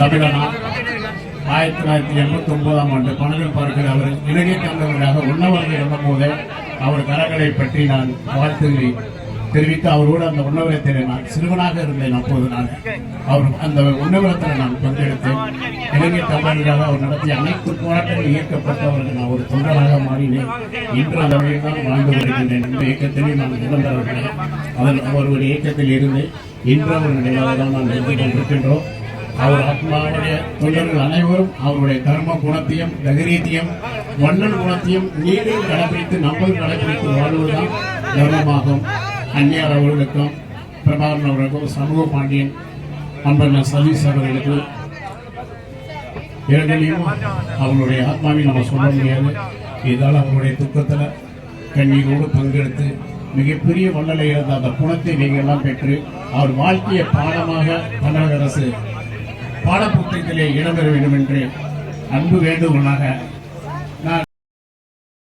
தமிழனா? ஆயிரத்தி தொள்ளாயிரத்தி எண்பத்தி ஒன்பதாம் ஆண்டு பனகல் பார்க்கிற அவர் இலங்கை தமிழர்களாக உண்ணவர்கள் இருந்தபோதே அவர் கரங்களை பற்றி நான் வாழ்த்துகளை தெரிவித்து அவரோடு அந்த உண்ணவரத்தில் நான் சிறுவனாக இருந்தேன் அப்போது நான். அவர் அந்த உண்ணவரத்தில் நான் பங்கெடுத்தேன். இலங்கை தமிழர்களாக அவர் நடத்திய அனைத்து போராட்டங்கள் இயக்கப்பட்டவர்கள் நான் ஒரு தொண்டராக மாறினேன். இன்று அந்த வழியில் தான் வாழ்ந்து வருகின்றேன். இந்த இயக்கத்திலே நான் இழந்தவர்களே அதன் அவர் ஒரு இயக்கத்தில் இருந்து இன்று அவர் நிலையாக தான் நான் இருந்து கொண்டிருக்கின்றோம். அவர் ஆத்மாவுடைய தொண்டர்கள் அனைவரும் அவருடைய தர்ம குணத்தையும் தகரீதியம் வண்ணன் குணத்தையும் நீரில் கடைபிடித்து நம்மளும் கடைபிடித்து வாழ்வதுதான் தர்மமாகும். அந்நியார் அவர்களுக்கும் பிரபாகரன் அவர்களுக்கும் சமூக பாண்டியன் அன்பர் சதீஷ் அவர்களுக்கு இரண்டிலையும் அவங்களுடைய ஆத்மாவை நம்ம சொல்ல முடியாது. இதால் அவங்களுடைய துக்கத்தில் கண்ணீரோடு பங்கெடுத்து மிகப்பெரிய வல்லலை இருந்த அந்த குணத்தை நீங்கள் எல்லாம் பெற்று அவர் வாழ்க்கையை பாடமாக தமிழக அரசு பாடப்புத்தகத்திலே இடம்பெற வேண்டும் என்று அன்பு வேண்டுகோளாக